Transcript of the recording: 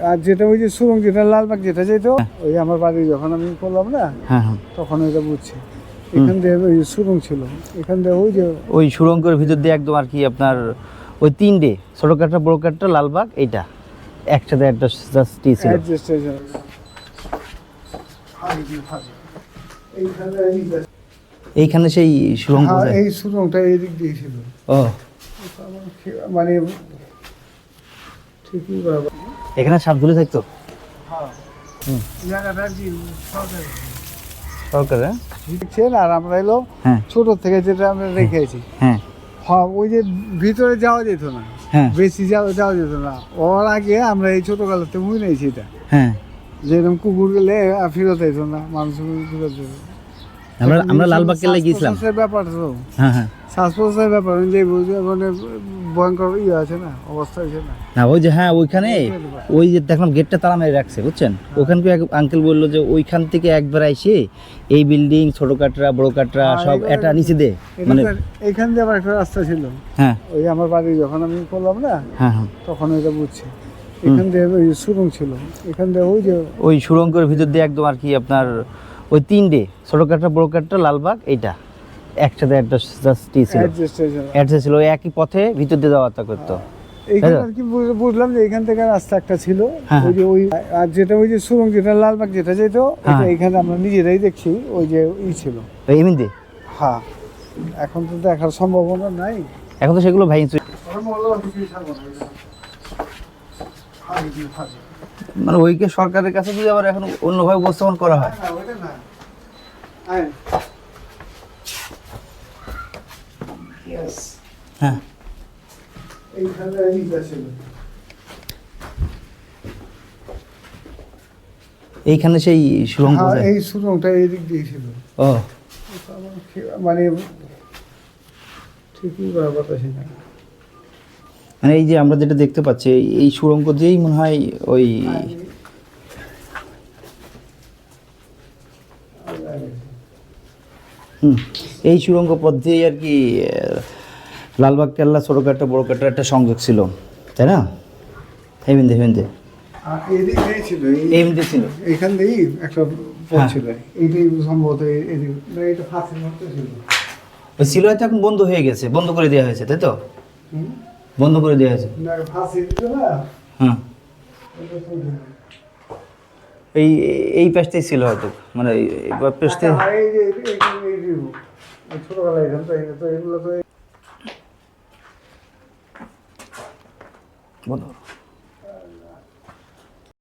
আর যেটা ওই যে সুরঙ্গ যেটা লালবাগ যেটা যেত ওই আমার বাড়ি যখন আমি করলাম না হ্যাঁ হ্যাঁ। তখন এটা বুঝছি। এখান দিয়ে ওই সুরঙ্গ ছিল। এখান দিয়ে ওই যে ওই সুরঙ্গের ভিতর দিয়ে একদম আর কি আপনার ওই তিনটে ছোটো কাঠটা বড় কাঠটা লালবাগ এইটা। একসাথে ছিল। অ্যাডজাস্ট হয়ে যাবে। এইখানে সেই সুরঙ্গ হ্যাঁ। এই সুরঙ্গটা এদিক দিয়ে ছিল। ও। মানে ঠিকই বরাবর এখানে সাপ ঝুলে থাকতো? সরকার। হ্যাঁ? দেখছেন আর আমরা এলো হ্যাঁ। ছোট থেকে যেটা আমরা রেখেছি। হ্যাঁ। হ্যাঁ ওই যে ভিতরে যাওয়া যেত না। হ্যাঁ। বেশি যাওয়া যাওয়া যেত না। ওর আগে আমরা এই ছোটকালেতে মুই নিয়েছি এটা হ্যাঁ। যেরকম কুকুর গেলে ফেরত যেত না মানুষ ফেরত যেত। আমরা আমরা লালবাগ কেল্লায় গিয়েছিলাম। ব্যাপার তো। হ্যাঁ হ্যাঁ। শ্বাস প্রশ্বাসের ব্যাপার যে বুঝে মানে ভয়ঙ্কর ইয়ে আছে না অবস্থা হয়েছে না। না ওই যে হ্যাঁ ওইখানে ওই যে দেখলাম গেটটা তালা মেরে রাখছে বুঝছেন? ওখানকে এক আঙ্কেল বলল যে ওইখান থেকে একবার এসে এই বিল্ডিং ছোট কাটরা বড় কাটরা হ্যাঁ, সব এটা নিচে দে। মানে তো এইখান দিয়ে আবার একটা রাস্তা ছিল। হ্যাঁ। ওই আমার বাড়ি যখন আমি করলাম না হ্যাঁ হ্যাঁ। তখন এটা বুঝছি। এখান দিয়ে ওই সুরঙ্গ ছিল। এখান দিয়ে ওই যে ওই সুরঙ্গের ভিতর দিয়ে একদম আর কি আপনার ওই তিনটে ছোট কাটরা বড় কাটরা লালবাগ এইটা। একসাথে জাস্ট ছিল। অ্যাডজাস্ট অ্যাড্রেস ছিল ওই একই পথে ভিতর দিয়ে যাওয়া করতো। এইখানে আর কি বুঝ- বুঝলাম যে এখান থেকে রাস্তা একটা ছিল। হ্যাঁ, ওই যে ওই আর যেটা ওই যে সুরঙ্গ যেটা লালবাগ যেটা যেত এটা হ্যাঁ। এখানে আমরা নিজেরাই দেখছি ওই যে ই ছিল। ওই এমনিতে হ্যাঁ এখন তো দেখার সম্ভাবনা নাই। এখন তো সেগুলো ভাই মানে ওইকে সরকারের কাছে যদি আবার এখন অন্যভাবে উপস্থাপন করা হয়। না, ওইটা না। হ্যাঁ। এইখানে এইখানে সেই সুরঙ্গ হ্যাঁ, এই সুরঙ্গটা এদিক দিয়ে ছিল। ও। মানে ঠিকই মানে এই যে আমরা যেটা দেখতে পাচ্ছি এই- এই সুরঙ্গ দিয়েই মনে হয় ওই হুম, এই সুরঙ্গ পথ দিয়েই আর কি লালবাগ কেল্লা ছোটকাটা বড় কাটার একটা সংযোগ ছিল তাই না? হেমিন্দে হেমিন্দে। দিয়ে ছিল এখান দিয়েই একটা পথ হ্যাঁ। ছিল এইটাই সম্ভবত এদিক এটা ফাঁসির মতো ছিল। ওই ছিল হয়তো এখন বন্ধ হয়ে গেছে বন্ধ করে দেওয়া হয়েছে তাই তো? বন্ধ করে দেওয়া হয়েছে। হ্যাঁ। এই এই পেশতেই ছিল হয়তো। মানে পেশতে যে ছোটবেলায়